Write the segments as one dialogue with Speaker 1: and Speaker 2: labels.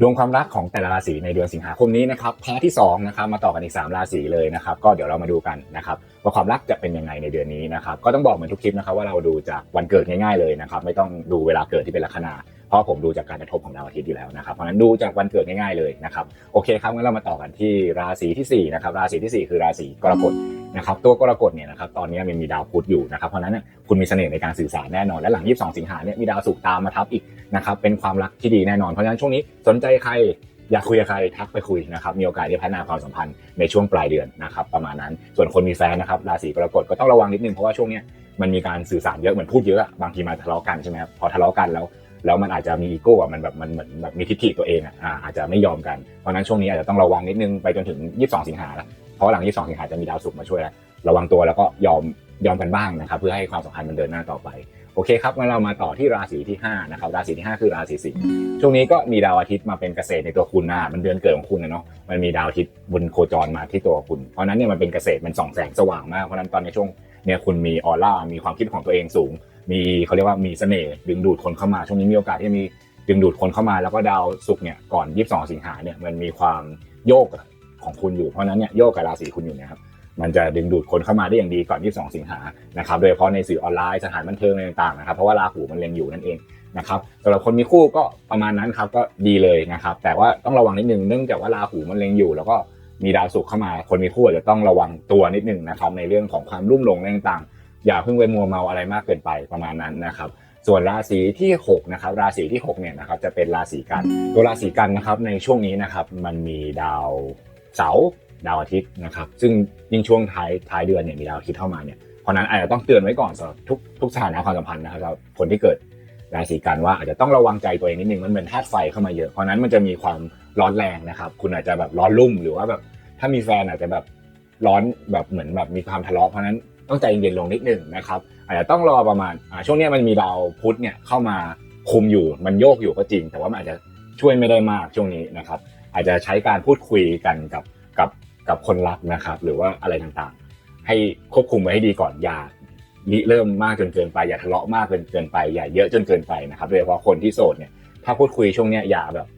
Speaker 1: ดวงความรักของแต่ละราศีในเดือนสิงหาคมนี้นะครับพาร์ทที่2นะครับมาต่อกันอีก 3 ราศีเลยนะครับก็เดี๋ยวเรามาดูกันนะครับว่าความรักจะเป็นยังไงในเดือนนี้นะครับก็ต้องบอกเหมือนทุกคลิปนะครับว่าเราดูจากวันเกิดง่ายๆเลยนะครับไม่ต้องดูเวลาเกิดที่เป็นลัคนาเพราะผมดูจากการกระทบของดาวอาทิตย์อยู่แล้วนะครับเพราะนั้นดูจากวันเกิดง่ายๆเลยนะครับโอเคครับงั้นเรามาต่อกันที่ราศีที่สี่นะครับราศีที่สี่คือราศีกรกฎนะครับตัวกรกฎเนี่ยนะครับตอนนี้มันมีดาวพุธอยู่นะครับเพราะนั้นคุณมีเสน่ห์ในการสื่อสารแน่นอนและหลัง 22 สิงหาเนี่ยมีดาวศุกร์ตามมาทับอีก นะครับเป็นความรักที่ดีแน่นอน เพราะฉะนั้นช่วงนี้สนใจใครอยากคุยกับใครทักไปคุยนะครับมีโอกาสที่พัฒนาความสัมพันธ์ในช่วงปลายเดือนนะครับประมาณนั้นส่วนคนมีแฟนนะครับราศีกรกฎก็ต้องระวังนิดนึงเพราะว่าช่วงนี้มันมีการสื่อสารเยอะเหมือนพูดเยอะอะบางทีมาทะเลาะกันใช่ไหมครับพอทะเลาะกันแล้วแล้วมันอาจจะมีอีโก้อะมันแบบมันเหมือนแบบมีทิฐิตัวเองอะอ่าอาจจะไม่ยอมกันเพราะฉะนั้นช่วงนี้อาจจะต้องระวังนิดนึงไปจนถึง 22 สิงหาแล้วเพราะหลัง 22 สิงหาจะมีดาวศุกร์มาช่วยแล้วระวังตัวแล้วก็ยอมยอมกันบ้างนะครับเพื่อให้ความสัมพันธ์มันเดินหน้าต่อไป โอเคครับงั้นเรามาต่อที่ราศีที่ห้านะครับราศีที่ห้าคือราศีสิงห์ช่วงนี้ก็มีดาวอาทิตย์มาเป็นเกษตรในตัวคุณนะมันเดือนเกิดของคุณนะเนาะมันมีดาวอาทิตย์บนโคจรมาที่ตัวคุณ เพราะนั้นเนี่ยมันเป็นเกษตรมันส่องแสงสว่างมากเพราะนั้นตอนในช่วงเนี่ยคุณมีออร่ามีความคิดของตัวเองสูง มีเขาเรียกว่ามีเสน่ห์ดึงดูดคนเข้ามาช่วงนี้มีโอกาสที่มีดึงดูดคนเข้ามาแล้วก็ดาวศุกร์เนี่ยก่อน 22 สิงหาเนี่ยมันมีความโยกของคุณอยู่เพราะนั้นเนี่ยโยกกับราศีคุณอยู่นะครับ มันจะดึงดูดคนเข้ามาได้อย่างดีก่อน22สิงหานะครับ โดยเฉพาะในสื่อออนไลน์สถานบันเทิงอะไรต่างๆนะครับ เพราะว่าราหูมันเล็งอยู่นั่นเองนะครับสำหรับคนมีคู่ก็ประมาณนั้นครับก็ดีเลยนะครับ แต่ว่าต้องระวังนิดนึงเนื่องจากว่าราหูมันเล็งอยู่ แล้วก็มีดาวศุกร์เข้ามา คนมีคู่อาจจะต้องระวังตัวนิดนึงนะครับในเรื่องของความรุ่มหลงอะไรต่างๆ อย่าเพิ่งไปมัวเมาอะไรมากเกินไปประมาณนั้นนะครับส่วนราศีที่6นะครับราศีที่6เนี่ยนะครับจะเป็นราศีกันตัวราศีกันนะครับในช่วงนี้นะครับมันมีดาวเสาร์ ดาวอาทิตย์นะครับ ซึ่งยิ่งช่วงท้ายท้ายเดือนเนี่ยมีดาวอาทิตย์เข้ามาเนี่ยเพราะนั้นอาจจะต้องเตือนไว้ก่อนสำหรับทุกทุกสถานะความสัมพันธ์นะครับสำหรับคนที่เกิดราศีกันว่าอาจจะต้องระวังใจตัวเองนิดนึงมันเป็นธาตุไฟเข้ามาเยอะเพราะนั้นมันจะมีความร้อนแรงนะครับคุณอาจจะแบบร้อนรุ่มหรือว่าแบบถ้ามีแฟนอาจจะแบบร้อนแบบเหมือนแบบมีความทะเลาะเพราะนั้นต้องใจเย็นลงนิดนึงนะครับอาจจะต้องรอประมาณช่วงนี้มันมีดาวพุธเนี่ยเข้ามาคุมอยู่มันโยกอยู่ก็จริง แต่ว่ามันอาจจะช่วยไม่ได้มากช่วงนี้นะครับ อาจจะใช้การพูดคุยกันกับกับ กับคนรักนะครับ หรือว่าอะไรต่างๆ ให้ควบคุมไว้ให้ดีก่อนอย่าริเริ่มมากจนเกินไป อย่าทะเลาะมากเกินเกินไป อย่าเยอะจนเกินไปนะครับโดยเฉพาะคนที่โสดเนี่ยถ้าพูดคุยช่วงเนี้ยอย่าแบบ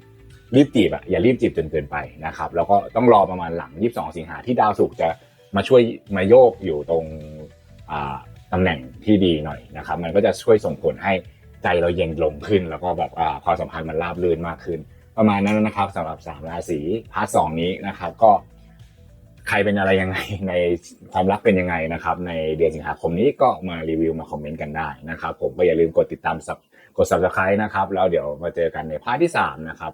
Speaker 1: รีบจีบอะอย่ารีบจีบจนเกินไปนะครับแล้วก็ต้องรอประมาณหลัง 22 สิงหาที่ดาวศุกร์จะมาช่วยมาโยกอยู่ตรงตำแหน่งที่ดีหน่อยนะครับ มันก็จะช่วยส่งผลให้ใจเราเย็นลงขึ้น แล้วก็แบบอ่าความสัมพันธ์มันราบรื่นมากขึ้น ประมาณนั้นนะครับสำหรับสามราศีพาร์ทสองนี้นะครับ ก็ ใครเป็นอะไรยังไงในความรักเป็นยังไงนะครับ ในเดือนสิงหาคมนี้ก็มารีวิวมาคอมเมนต์กันได้นะครับ ผมก็อย่าลืมกดติดตามกด subscribe นะครับแล้วเดี๋ยวมาเจอกันในพาร์ทที่3นะครับ